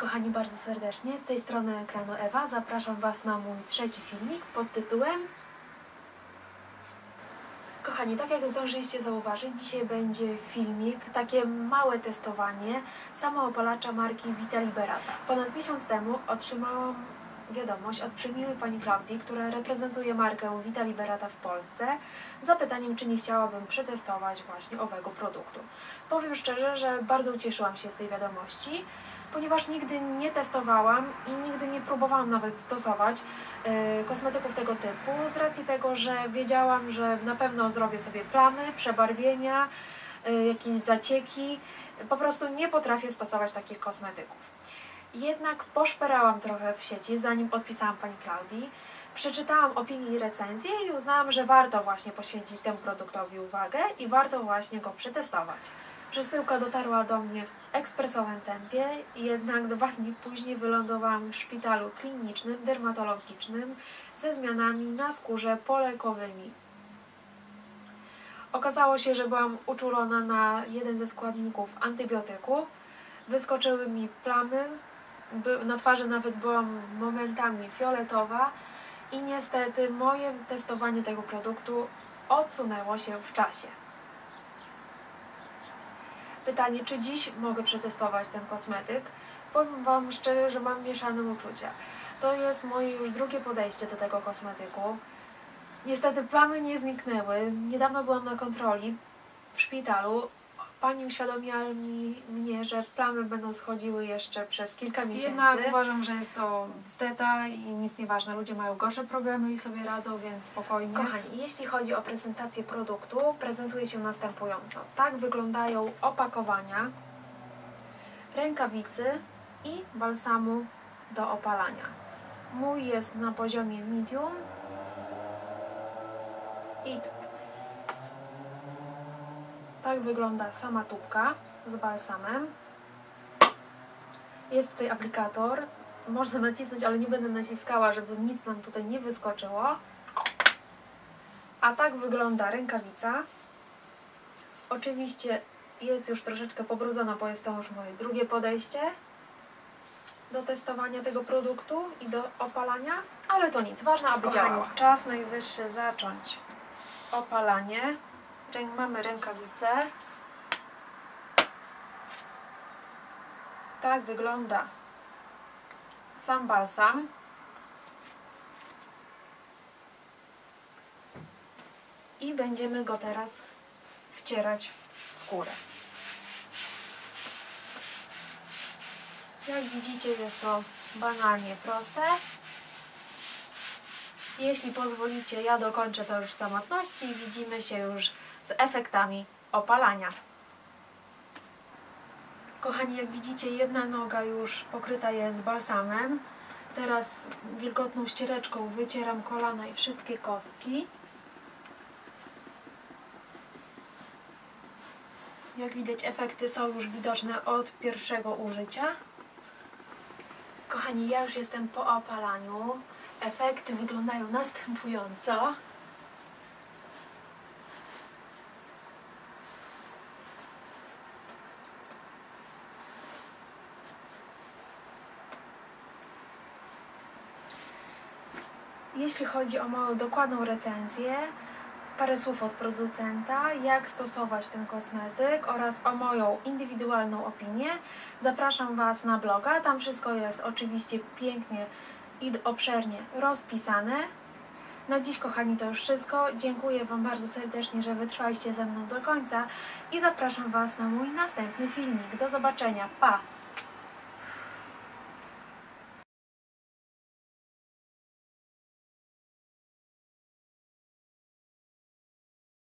kochani bardzo serdecznie. Z tej strony ekranu Ewa zapraszam Was na mój trzeci filmik pod tytułem Kochani, tak jak zdążyliście zauważyć, dzisiaj będzie filmik, takie małe testowanie samoopalacza marki Vita Liberata. Ponad miesiąc temu otrzymałam wiadomość od przemiłej pani Klaudii, która reprezentuje markę Vita Liberata w Polsce, zapytaniem, czy nie chciałabym przetestować właśnie owego produktu. Powiem szczerze, że bardzo ucieszyłam się z tej wiadomości, ponieważ nigdy nie testowałam i nigdy nie próbowałam nawet stosować y, kosmetyków tego typu, z racji tego, że wiedziałam, że na pewno zrobię sobie plamy, przebarwienia, y, jakieś zacieki. Po prostu nie potrafię stosować takich kosmetyków. Jednak poszperałam trochę w sieci, zanim odpisałam pani Klaudii. Przeczytałam opinie i recenzje i uznałam, że warto właśnie poświęcić temu produktowi uwagę i warto właśnie go przetestować. Przesyłka dotarła do mnie w ekspresowym tempie, jednak dwa dni później wylądowałam w szpitalu klinicznym, dermatologicznym ze zmianami na skórze polekowymi. Okazało się, że byłam uczulona na jeden ze składników antybiotyku. Wyskoczyły mi plamy, na twarzy nawet byłam momentami fioletowa i niestety moje testowanie tego produktu odsunęło się w czasie. Pytanie, czy dziś mogę przetestować ten kosmetyk? Powiem Wam szczerze, że mam mieszane uczucia. To jest moje już drugie podejście do tego kosmetyku. Niestety plamy nie zniknęły. Niedawno byłam na kontroli w szpitalu. Pani uświadomiła mi, mnie, że plamy będą schodziły jeszcze przez kilka miesięcy. Jednak uważam, że jest to steta i nic nieważne. Ludzie mają gorsze problemy i sobie radzą, więc spokojnie. Kochani, jeśli chodzi o prezentację produktu, prezentuje się następująco. Tak wyglądają opakowania, rękawicy i balsamu do opalania. Mój jest na poziomie medium i tak. Tak wygląda sama tubka z balsamem. Jest tutaj aplikator. Można nacisnąć, ale nie będę naciskała, żeby nic nam tutaj nie wyskoczyło. A tak wygląda rękawica. Oczywiście jest już troszeczkę pobrudzona, bo jest to już moje drugie podejście do testowania tego produktu i do opalania, ale to nic, ważne aby Kochani, działała. Czas najwyższy zacząć opalanie. Mamy rękawicę. Tak wygląda sam balsam. I będziemy go teraz wcierać w skórę. Jak widzicie jest to banalnie proste. Jeśli pozwolicie, ja dokończę to już w samotności i widzimy się już z efektami opalania. Kochani, jak widzicie, jedna noga już pokryta jest balsamem. Teraz wilgotną ściereczką wycieram kolana i wszystkie kostki. Jak widać, efekty są już widoczne od pierwszego użycia. Kochani, ja już jestem po opalaniu. Efekty wyglądają następująco. Jeśli chodzi o moją dokładną recenzję, parę słów od producenta, jak stosować ten kosmetyk oraz o moją indywidualną opinię. Zapraszam Was na bloga, tam wszystko jest oczywiście pięknie i obszernie rozpisane. Na dziś, kochani, to już wszystko. Dziękuję Wam bardzo serdecznie, że wytrwaliście ze mną do końca i zapraszam Was na mój następny filmik. Do zobaczenia. Pa!